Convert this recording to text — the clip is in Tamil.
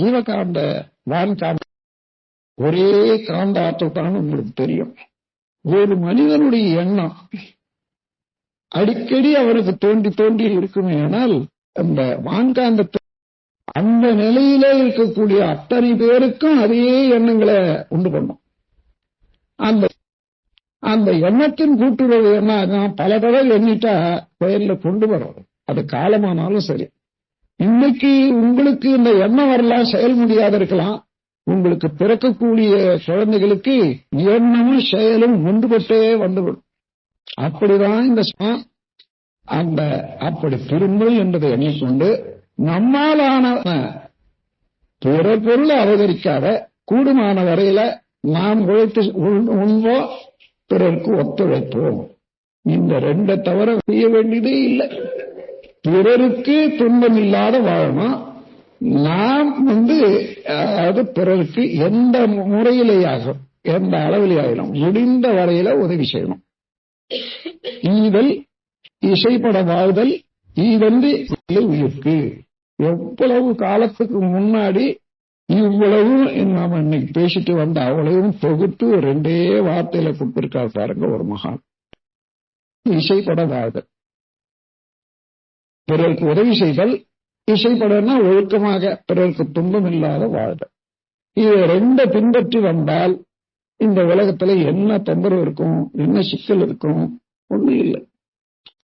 ஜீவகாண்ட வான் ஒரே காந்த ஆற்றல் உங்களுக்கு தெரியும். ஒரு மனிதனுடைய எண்ணம். அடிக்கடி அவருக்கு தோண்டி தோண்டி இருக்குமே ஆனால் அந்த வான்காந்தத்தை அந்த நிலையிலே இருக்கக்கூடிய அத்தனை பேருக்கும் அதே எண்ணங்களை உண்டு பண்ணும். அந்த அந்த எண்ணத்தின் கூட்டுறவு என்ன ஆகும்? பல தடவை எண்ணிட்டா பெயர்ல கொண்டு வரும். அது காலமானாலும் சரி. இன்னைக்கு உங்களுக்கு இந்த எண்ணம் வரலாம் செயல் முடியாத இருக்கலாம். உங்களுக்கு பிறக்கக்கூடிய குழந்தைகளுக்கு எண்ணமும் செயலும் ஒன்றுபட்டே வந்துவிடும். அப்படிதான் இந்த அந்த அப்படி திரும்பல் என்பதை எண்ணிக்கொண்டு நம்மாலான பிற பொருளை அவதரிக்காத கூடுமான வரையில நாம் உழைத்து உண்போ பிறருக்கு ஒத்துழைப்போம். இந்த ரெண்டை தவிர செய்ய வேண்டியதே இல்லை. பிறருக்கு துன்பம் இல்லாத வாழணும் நாம் வந்து அதாவது பிறருக்கு எந்த முறையிலேயாகும் எந்த அளவிலேயாகணும் முடிந்த வரையில உதவி செய்யணும். ஈதல் இசைப்பட வாழ்தல் ஈதந்து உயிர்க்கு. எவ்வளவு காலத்துக்கு முன்னாடி இவ்வளவு நாம இன்னைக்கு பேசிட்டு வந்த அவ்வளவும் தொகுத்து ரெண்டே வார்த்தையில கொடுத்திருக்காரு பாருங்க ஒரு மகான். இசைப்பட வாழ்தல். பிறருக்கு உதவி செய்தல் இசைப்படனா ஒழுக்கமாக பிறருக்கு துன்பம் இல்லாத வாழ்தல். இது ரெண்ட பின்பற்றி வந்தால் இந்த உலகத்துல என்ன தொந்தரவு இருக்கும் என்ன சிக்கல் இருக்கும்? ஒண்ணும் இல்லை.